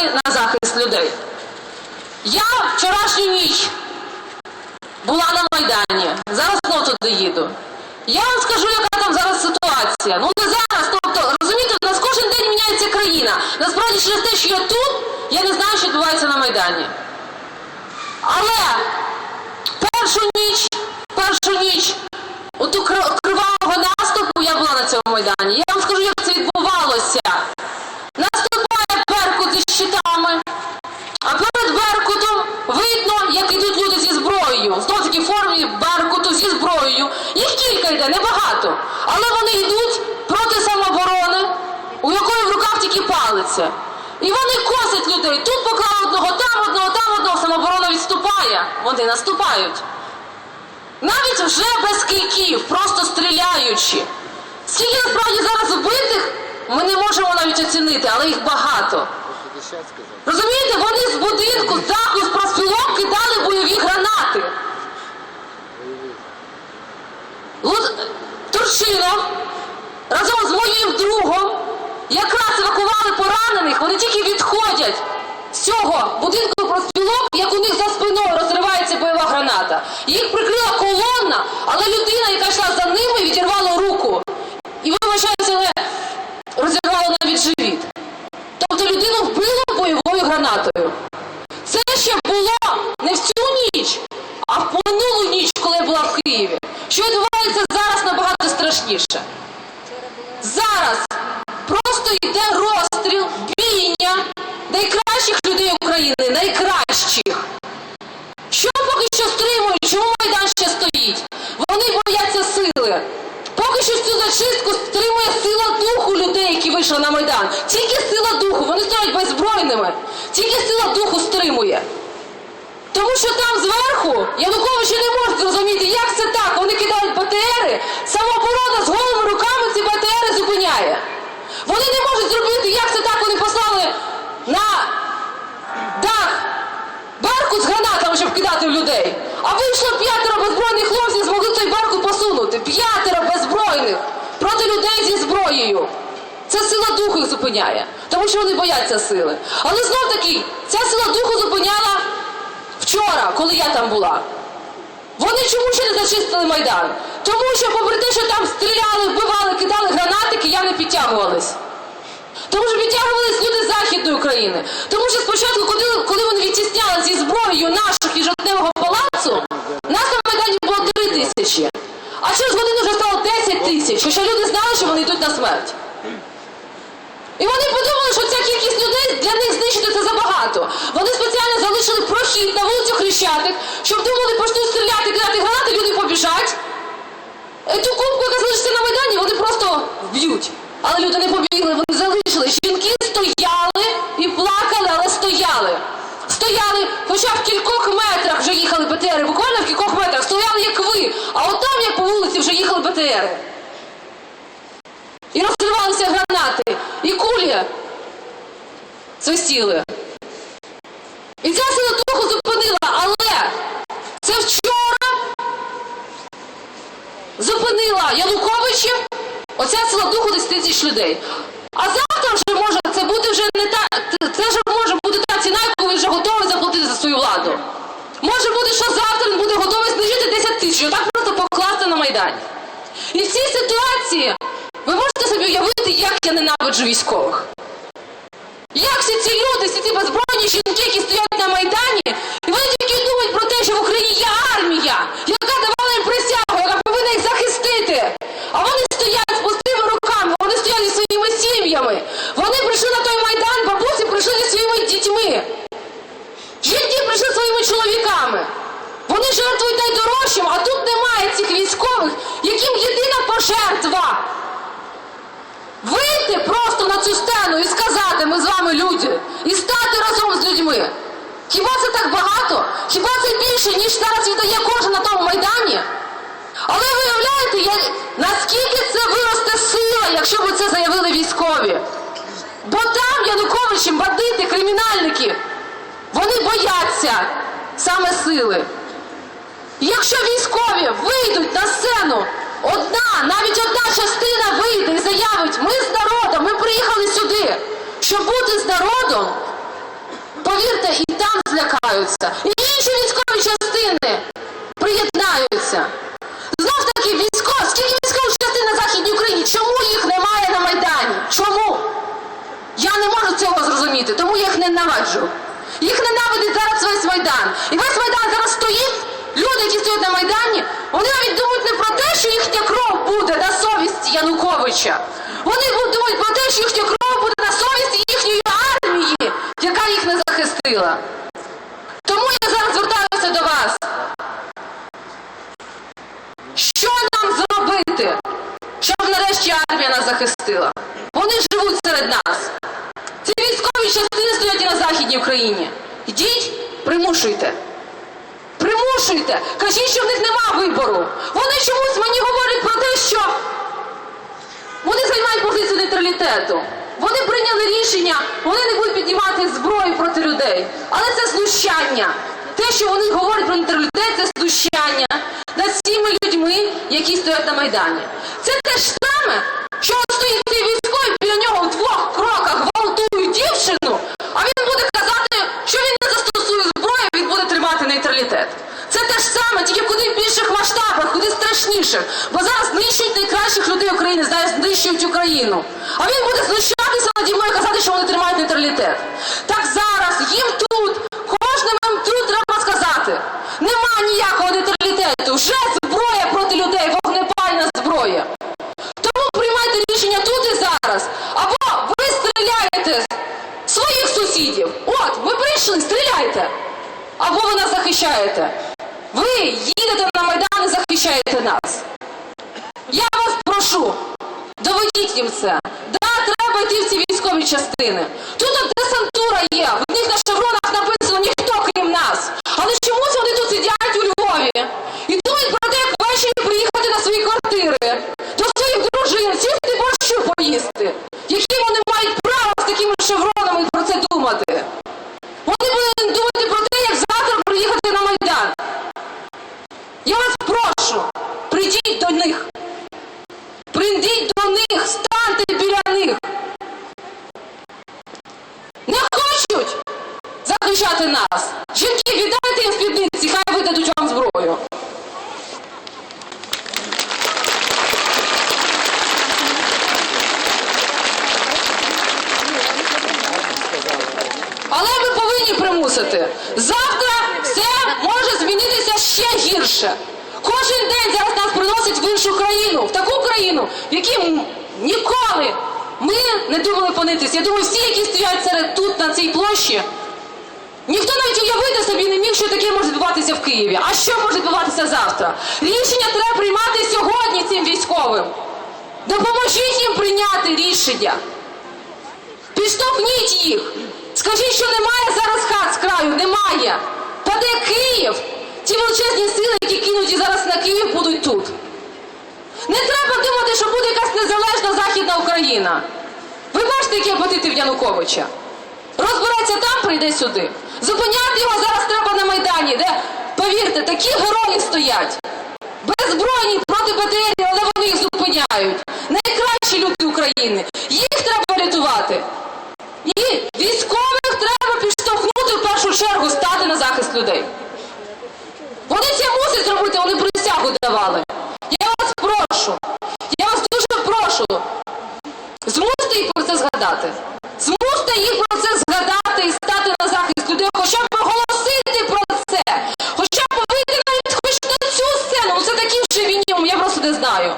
стати на захист людей. Я вчорашню ніч була на Майдані. Зараз знов туди їду. Я вам скажу, яка там зараз ситуація. Ну не зараз, тобто, розумієте, у нас кожен день міняється країна. Насправді через те, що я тут, я не знаю, що відбувається на Майдані. Але першу ніч, першу ніч, оту кривавого наступу я була на цьому Майдані. Я вам скажу, як це відбувалося. Наступає Беркут зі щитами, а перед Беркутом видно, як ідуть люди зі зброєю. Знову таки в формі Беркуту зі зброєю. Їх кілька йде, небагато. Але вони йдуть проти самооборони, у якої в руках тільки палиця. І вони косять людей. Тут поклали одного, там одного, там одного, самооборона відступає. Вони наступають. Навіть вже без кийків, просто стріляючи. Скільки насправді зараз вбитих, ми не можемо навіть оцінити, але їх багато. Розумієте, вони з будинку, з даху, з профспілок кидали бойові гранати. Турчинов разом з моїм другом якраз евакували поранених, вони тільки відходять з цього будинку профспілок, як у них за спиною розривається бойова граната. Їх прикрила колонна, але людина, яка йшла за ними, відірвала руку. І вибачаюся, але розірвала навіть живіт. Тобто людину вбило бойовою гранатою. Це ще було не в цю ніч, а в минулу ніч, коли я була в Києві. Що відбувається зараз набагато страшніше. Зараз просто йде розстріл, бійня найкращих людей України, найкращих. Що поки що стримують? Чому Майдан ще стоїть? Вони бояться сили. Поки зачистку стримує сила духу людей, які вийшли на Майдан. Тільки сила духу, вони стоять беззбройними. Тільки сила духу стримує. Тому що там зверху Януковичі не можуть зрозуміти, як це так. Вони кидають БТРи, самооборона з голими руками ці БТРи зупиняє. Вони не можуть зробити, як це так вони послали на дах Беркут з гранатами, щоб кидати в людей. А вийшло п'ятеро беззбройних хлопців, змогли цей Беркут посунути. П'ятеро беззбройних проти людей зі зброєю. Це сила духу зупиняє, тому що вони бояться сили. Але знов таки, ця сила духу зупиняла вчора, коли я там була. Вони чому ще не зачистили Майдан? Тому що, попри те, що там стріляли, вбивали, кидали гранати, кияни підтягувались. Тому що підтягувались люди з Західної України. Тому що спочатку, коли, коли вони відтісняли зі зброєю наших і жовтневого палацу, нас на Майдані було 3 тисячі. А через годину вже стало 10 тисяч, хоча люди знали, що вони йдуть на смерть. І вони подумали, що ця кількість людей для них знищити це забагато. Вони спеціально залишили прохід на вулицю Хрещатик, щоб думали, почнуть стріляти, кидати гранати, люди побіжать. Ту кубку, яка залишиться на Майдані, вони просто вб'ють. Але люди не побігли, вони залишили. Жінки стояли і плакали, але стояли. Стояли, хоча в кількох метрах вже їхали БТРи, буквально в кількох метрах, стояли як ви. А от там, як по вулиці, вже їхали БТРи. І і кулі свистіли. І ця сила духу зупинила, але це вчора зупинила Януковичів, оця духу десь тисяч людей. А завтра вже може це бути вже не та це вже може бути та ціна, яку він вже готовий заплатити за свою владу. Може бути, що завтра він буде готовий знижити 10 тисяч, отак просто покласти на Майдані. І в цій ситуації ви можете собі уявити, як я ненавиджу військових. Як всі ці люди, всі ці беззбройні жінки, які стоять на Майдані, і вони тільки думають про те, що в Україні є армія, яка давала їм присягу, яка повинна їх захистити. А вони стоять з пустими руками, вони стоять зі своїми сім'ями. Вони прийшли на той Майдан, бабусі прийшли зі своїми дітьми. Жінки прийшли зі своїми чоловіками. Вони жертвують найдорожчим, а тут немає цих військових, яким єдина пожертва вийти просто на цю сцену і сказати, ми з вами люди, і стати разом з людьми. Хіба це так багато? Хіба це більше, ніж зараз віддає кожен на тому майдані? Але виявляєте, я, наскільки це виросте сила, якщо б це заявили військові? Бо там Януковичі, бандити, кримінальники, вони бояться саме сили. Якщо військові вийдуть на сцену, одна, навіть одна частина вийде і заявить, ми з народом, ми приїхали сюди, щоб бути з народом, приєднаються. І інші військові частини приєднаються. Знов таки, військо, скільки військових частин на Західній Україні? Чому їх немає на Майдані? Чому? Я не можу цього зрозуміти, тому я їх ненавиджу. Їх ненавидить зараз весь Майдан. І весь Майдан зараз стоїть, люди, які стоять на Майдані, вони навіть думають не про те, що їхня кров буде на совісті Януковича. Вони думають про те, що їхня кров буде на совісті їхньої армії, яка їх не. Тому я зараз звертаюся до вас. Що нам зробити, щоб нарешті армія нас захистила? Вони живуть серед нас. Ці військові частини стоять і на Західній Україні. Йдіть, примушуйте. Примушуйте. Кажіть, що в них нема вибору. Вони чомусь мені говорять про те, що вони займають позицію нейтралітету. Вони прийняли рішення, вони не будуть піднімати зброю проти людей. Але це знущання. Те, що вони говорять про нейтралітет, це знущання над всіми людьми, які стоять на Майдані. Це те ж саме, що от стоїть цей військовий, біля нього в двох кроках гвалтують дівчину, а він буде казати, що він не застосує зброю, він буде тримати нейтралітет. Це те ж саме, тільки в куди більших масштабах, куди страшніших. Бо зараз знищують найкращих людей України, зараз знищують Україну. А він буде знущатися наді мною і казати, що вони тримають нейтралітет. Так зараз їм тут, кожним тут треба сказати, нема ніякого нейтралітету, вже зброя проти людей, вогнепальна зброя. Тому приймайте рішення тут і зараз. Або ви стріляєте своїх сусідів. От, ви прийшли, стріляйте. Або ви нас захищаєте. Ви їдете на Майдан і захищаєте нас. Прошу, доведіть їм це. Да, треба йти в ці військові частини. Тут от десантура є, в них на шевронах написано ніхто крім нас. Але чомусь вони тут сидять у Львові і думають про те, як ввечері приїхати на свої квартири, до своїх дружин, сісти борщу поїсти. Які вони мають право з такими шевронами про це думати? Вони будуть думати про те, як завтра приїхати на Майдан. Я вас прошу, прийдіть до них. Прийдіть до них, станьте біля них. Не хочуть захищати нас. Жінки, віддайте їм спідниці, хай видадуть вам зброю. Але ми повинні примусити. Завтра все може змінитися гірше. Кожен день зараз нас приносить в іншу країну, в таку країну, в якій ніколи ми не думали опинитися. Я думаю, всі, які стоять серед тут на цій площі, ніхто навіть уявити собі не міг, що таке може відбуватися в Києві. А що може відбуватися завтра? Рішення треба приймати сьогодні цим військовим. Допоможіть їм прийняти рішення. Підштовхніть їх. Скажіть, що немає зараз хат з краю, немає. Паде Київ. Ті величезні сили, які кинуті зараз на Київ, будуть тут. Не треба думати, що буде якась незалежна Західна Україна. Ви бачите, які апетити в Януковича. Розбереться там, прийде сюди. Зупиняти його зараз треба на Майдані, де, повірте, такі герої стоять. Беззбройні проти БТР, але вони їх зупиняють. Найкращі люди України. Їх треба рятувати. І військових треба підштовхнути в першу чергу стати на захист людей. Вони це мусять зробити, вони присягу давали. Я вас прошу, я вас дуже прошу, змусьте їх про це згадати. Змусьте їх про це згадати і стати на захист людей, хоча б оголосити про це, хоча б вийти навіть хоч на цю сцену. Ну це такий вже мінімум, я просто не знаю.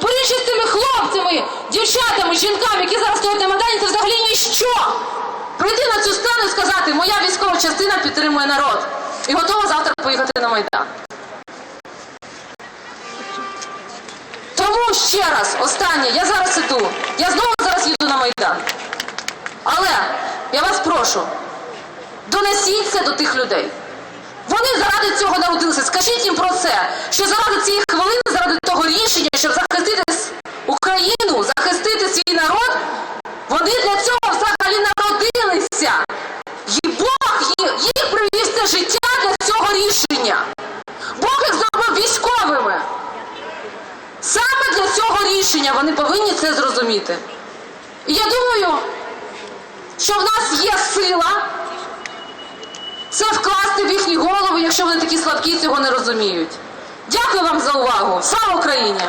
Порівняно з цими хлопцями, дівчатами, жінками, які зараз стоять на Майдані, це взагалі ніщо. Прийти на цю сцену і сказати, моя військова частина підтримує народ і готова завтра поїхати на Майдан. Тому ще раз, останнє, я зараз іду. Я знову зараз їду на Майдан. Але я вас прошу, донесіть це до тих людей. Вони заради цього народилися. Скажіть їм про це, що заради цієї хвилини, заради того рішення, щоб захистити с- Україну, захистити свій народ, вони для цього взагалі народилися. І Бог їх, їх привів в це життя для цього рішення. Бог їх зробив військовими. Саме для цього рішення вони повинні це зрозуміти. І я думаю, що в нас є сила це вкласти в їхні голови, якщо вони такі слабкі, цього не розуміють. Дякую вам за увагу. Слава Україні!